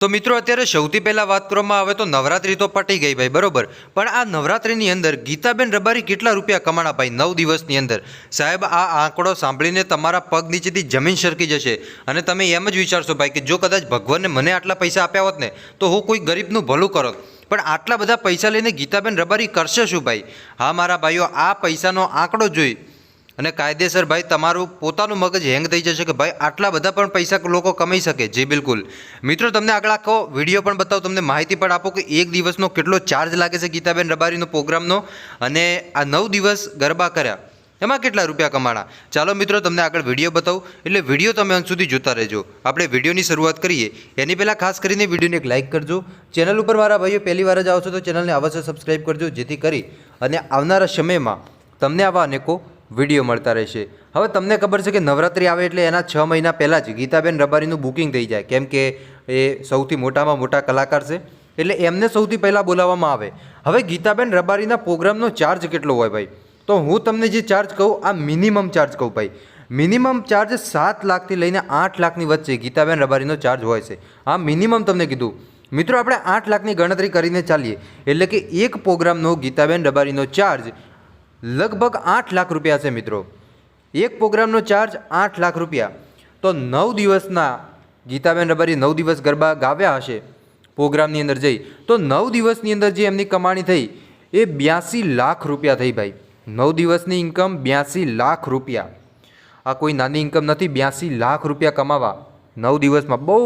તો મિત્રો, અત્યારે સૌથી પહેલાં વાત કરવામાં આવે તો નવરાત્રી તો પટી ગઈ ભાઈ, બરોબર. પણ આ નવરાત્રીની અંદર ગીતાબેન રબારી કેટલા રૂપિયા કમાણા ભાઈ, નવ દિવસની અંદર? સાહેબ, આ આંકડો સાંભળીને તમારા પગ નીચેથી જમીન સરકી જશે. અને તમે એમ જ વિચારશો ભાઈ કે જો કદાચ ભગવાનને મને આટલા પૈસા આપ્યા હોત ને, તો હું કોઈ ગરીબનું ભલું કરો પણ આટલા બધા પૈસા લઈને ગીતાબેન રબારી કરશે શું ભાઈ? હા, મારા ભાઈઓ, આ પૈસાનો આંકડો જોઈ અને કાયદેસર ભાઈ, તમારું પોતાનું મગજ હેંગ થઈ જશે કે ભાઈ, આટલા બધા પણ પૈસા લોકો કમાઈ શકે. જી, બિલકુલ. મિત્રો, તમને આગળ આખો વીડિયો પણ બતાવો. તમને માહિતી પણ આપો કે એક દિવસનો કેટલો ચાર્જ લાગે છે ગીતાબેન રબારીનો પ્રોગ્રામનો. અને આ નવ દિવસ ગરબા કર્યા. એમાં કેટલા રૂપિયા કમાણા? ચાલો મિત્રો, તમને આગળ વીડિયો બતાવું. એટલે વીડિયો તમે અંત સુધી જોતા રહેજો. આપણે વિડીયોની શરૂઆત કરીએ. એની પહેલાં ખાસ કરીને વિડીયોને એક લાઇક કરજો. ચેનલ ઉપર મારા ભાઈઓ પહેલી વાર જ આવો છો તો ચેનલને અવશ્ય સબસ્ક્રાઈબ કરજો, જેથી કરી અને આવનારા સમયમાં તમને આવા અનેકો વીડિયો મળતા રહેશે. હવે તમને ખબર છે કે નવરાત્રિ આવે એટલે એના છ મહિના પહેલાં જ ગીતાબેન રબારીનું બુકિંગ થઈ જાય. કેમ કે એ સૌથી મોટામાં મોટા કલાકાર છે. એટલે એમને સૌથી પહેલાં બોલાવવામાં આવે. હવે ગીતાબેન રબારીના પ્રોગ્રામનો ચાર્જ કેટલો હોય ભાઈ? તો હું તમને જે ચાર્જ કહું, આ મિનિમમ ચાર્જ કહું ભાઈ. મિનિમમ ચાર્જ સાત લાખથી લઈને આઠ લાખની વચ્ચે ગીતાબેન રબારીનો ચાર્જ હોય છે. આ મિનિમમ તમને કીધું. મિત્રો, આપણે આઠ લાખની ગણતરી કરીને ચાલીએ. એટલે કે એક પ્રોગ્રામનો ગીતાબેન રબારીનો ચાર્જ લગભગ આઠ લાખ રૂપિયા છે મિત્રો. એક પ્રોગ્રામનો ચાર્જ આઠ લાખ રૂપિયા. તો નવ દિવસના ગીતાબેન રબારી નવ દિવસ ગરબા ગાવ્યા હશે પ્રોગ્રામની અંદર જઈ. તો નવ દિવસની અંદર જે એમની કમાણી થઈ, એ બ્યાસી લાખ રૂપિયા થઈ ભાઈ. નવ દિવસની ઇન્કમ બ્યાસી લાખ રૂપિયા. આ કોઈ નાની ઇન્કમ નથી, બ્યાસી લાખ રૂપિયા કમાવા. નવ દિવસમાં બહુ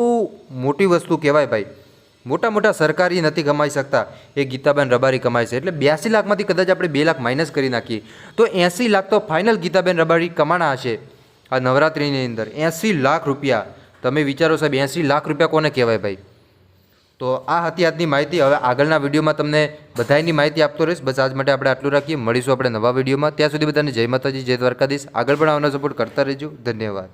મોટી વસ્તુ કહેવાય ભાઈ. મોટા મોટા સરકારી નથી કમાઈ શકતા. એ ગીતાબેન રબારી કમાય છે. એટલે બ્યાસી લાખમાંથી કદાચ આપણે બે લાખ માઇનસ કરી નાખીએ. તો એંસી લાખ તો ફાઇનલ ગીતાબેન રબારી કમાણા હશે આ નવરાત્રિની અંદર. એંસી લાખ રૂપિયા. તમે વિચારો સાહેબ, એંસી લાખ રૂપિયા કોને કહેવાય ભાઈ? તો આ હતી આજની માહિતી. હવે આગળના વિડીયોમાં તમને બધાની માહિતી આપતો રહીશ. બસ આજ માટે આપણે આટલું રાખીએ. મળીશું આપણે નવા વિડીયોમાં. ત્યાં સુધી બધાને જય માતાજી, જય દ્વારકાધીશ. આગળ પણ આવવાનો સપોર્ટ કરતા રહેજો. ધન્યવાદ.